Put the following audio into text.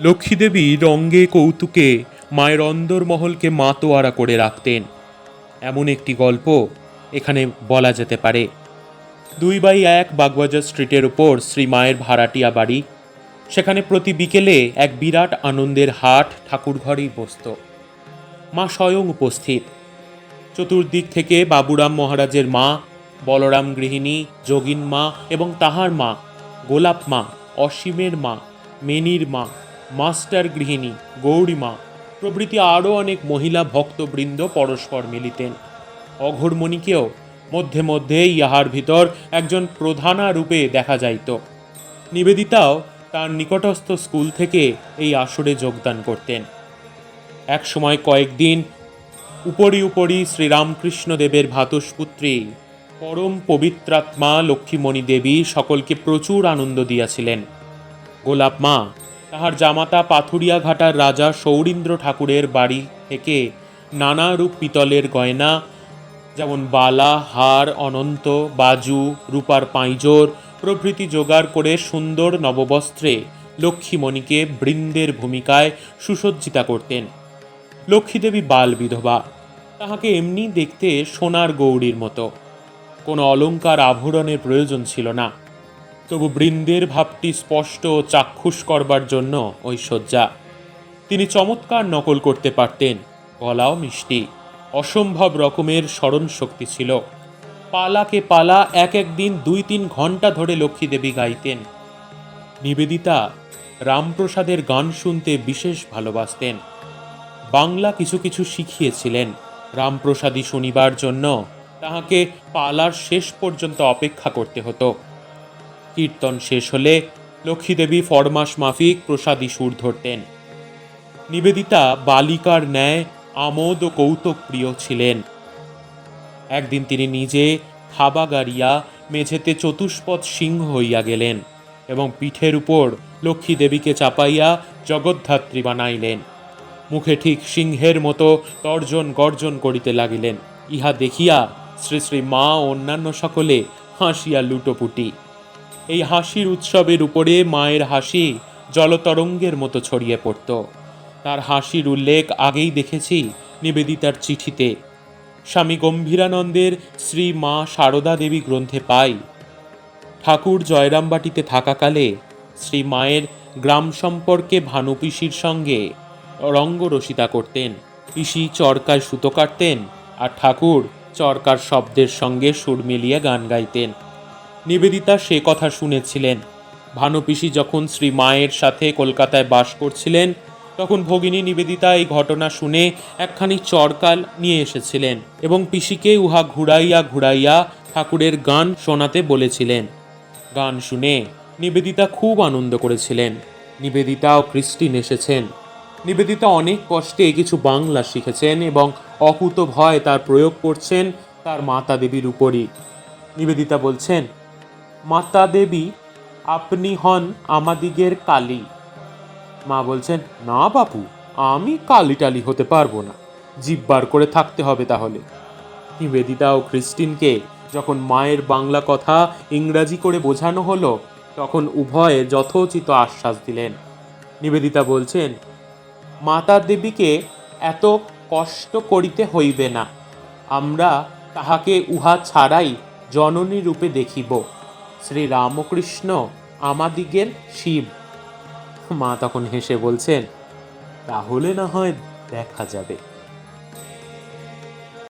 লক্ষ্মীদেবী রঙ্গে কৌতুকে মায়ের অন্দরমহলকে মাতোয়ারা করে রাখতেন। এমন একটি গল্প এখানে বলা যেতে পারে। দুই বাই এক বাগবাজার স্ট্রিটের ওপর শ্রী মায়ের ভাড়াটিয়া বাড়ি। সেখানে প্রতি বিকেলে এক বিরাট আনন্দের হাট ঠাকুরঘরেই বসত। মা স্বয়ং উপস্থিত। চতুর্দিক থেকে বাবুরাম মহারাজের মা, বলরাম গৃহিণী, যোগিন মা এবং তাহার মা, গোলাপ মা, অসীমের মা, মেনির মা মাস্টার গৃহিণী গৌরীমা প্রভৃতি আরও অনেক মহিলা ভক্তবৃন্দ পরস্পর মিলিতেন। অঘোরমণিকেও মধ্যে মধ্যে ইহার ভিতর একজন প্রধানা রূপে দেখা যাইত। নিবেদিতাও তার নিকটস্থ স্কুল থেকে এই আসরে যোগদান করতেন। এক সময় কয়েকদিন উপরি উপরি শ্রীরামকৃষ্ণদেবের ভাতস্পুত্রী পরম পবিত্রাত্মা লক্ষ্মীমণি দেবী সকলকে প্রচুর আনন্দ দিয়াছিলেন। গোলাপ মা তাহার জামাতা পাথুরিয়াঘাটার রাজা সৌরীন্দ্র ঠাকুরের বাড়ি থেকে নানা রূপ পিতলের গয়না, যেমন বালা, হার, অনন্ত, বাজু, রূপার পাঁইজোর প্রভৃতি জোগাড় করে সুন্দর নববস্ত্রে লক্ষ্মীমণিকে বৃন্দের ভূমিকায় সুসজ্জিতা করতেন। লক্ষ্মীদেবী বাল বিধবা, তাহাকে এমনি দেখতে সোনার গৌরীর মতো। কোনো অলঙ্কার আভরণের প্রয়োজন ছিল না। তবু বৃন্দের ভাবটি স্পষ্ট ও চাক্ষুষ করবার জন্য শয্যা তিনি চমৎকার নকল করতে পারতেন, গলাও মিষ্টি, অসম্ভব রকমের স্মরণ শক্তি ছিল। পালাকে পালা এক এক দিন দুই তিন ঘণ্টা ধরে লক্ষ্মীদেবী গাইতেন। নিবেদিতা রামপ্রসাদের গান শুনতে বিশেষ ভালোবাসতেন। বাংলা কিছু কিছু শিখিয়েছিলেন রামপ্রসাদী শুনিবার জন্য, তাহাকে পালার শেষ পর্যন্ত অপেক্ষা করতে হতো। কীর্তন শেষ হলে লক্ষ্মীদেবী ফরমাস মাফিক প্রসাদী সুর ধরতেন। নিবেদিতা বালিকার ন্যায় আমোদ ও কৌতুক প্রিয় ছিলেন। একদিন তিনি নিজে থাবা গাড়িয়া মেঝেতে চতুষ্পদ সিংহ হইয়া গেলেন এবং পিঠের উপর লক্ষ্মী দেবীকে চাপাইয়া জগদ্ধাত্রী বানাইলেন। মুখে ঠিক সিংহের মতো তর্জন গর্জন করিতে লাগিলেন। ইহা দেখিয়া শ্রী শ্রী মা অন্যান্য সকলে হাসিয়া লুটোপুটি। এই হাসির উৎসবের উপরে মায়ের হাসি জলতরঙ্গের মতো ছড়িয়ে পড়ত। তার হাসির উল্লেখ আগেই দেখেছি নিবেদিতার চিঠিতে। স্বামী গম্ভীরানন্দের শ্রী মা সারদা দেবী গ্রন্থে পাই। ঠাকুর জয়রামবাটিতে থাকাকালে শ্রী মায়ের গ্রাম সম্পর্কে ভানু পিসির সঙ্গে রঙ্গরসিতা করতেন। পিসি চরকায় সুতো কাটতেন আর ঠাকুর চরকার শব্দের সঙ্গে সুর মিলিয়ে গান গাইতেন। নিবেদিতা সে কথা শুনেছিলেন। ভানুপিসি যখন শ্রী মায়ের সাথে কলকাতায় বাস করছিলেন, তখন ভগিনী নিবেদিতা এই ঘটনা শুনে একখানি চরকাল নিয়ে এসেছিলেন এবং পিসিকে উহা ঘুরাইয়া ঘুরাইয়া ঠাকুরের গান শোনাতে বলেছিলেন। গান শুনে নিবেদিতা খুব আনন্দ করেছিলেন। নিবেদিতা ও ক্রিস্টিন এসেছেন নিবেদিতা অনেক কষ্টে কিছু বাংলা শিখেছেন এবং অকুত ভয় তার প্রয়োগ করছেন তার মাতা দেবীর উপরই। নিবেদিতা বলছেন মাতা দেবী, আপনি হন আমাদিগের কালী। মা বলছেন, না বাপু, আমি কালি টালি হতে পারব না। জিব্বার করে থাকতে হবে তাহলে। নিবেদিতা ও ক্রিস্টিনকে যখন মায়ের বাংলা কথা ইংরাজি করে বোঝানো হলো, তখন উভয়ে যথোচিত আশ্বাস দিলেন। নিবেদিতা বলছেন, মাতা দেবীকে এত কষ্ট করিতে হইবে না। আমরা তাহাকে উহা ছাড়াই জননী রূপে দেখিব। শ্রী রামকৃষ্ণ আমাদিগের শিব। মা তখন হেসে বলছেন তাহলে না হয় দেখা যাবে।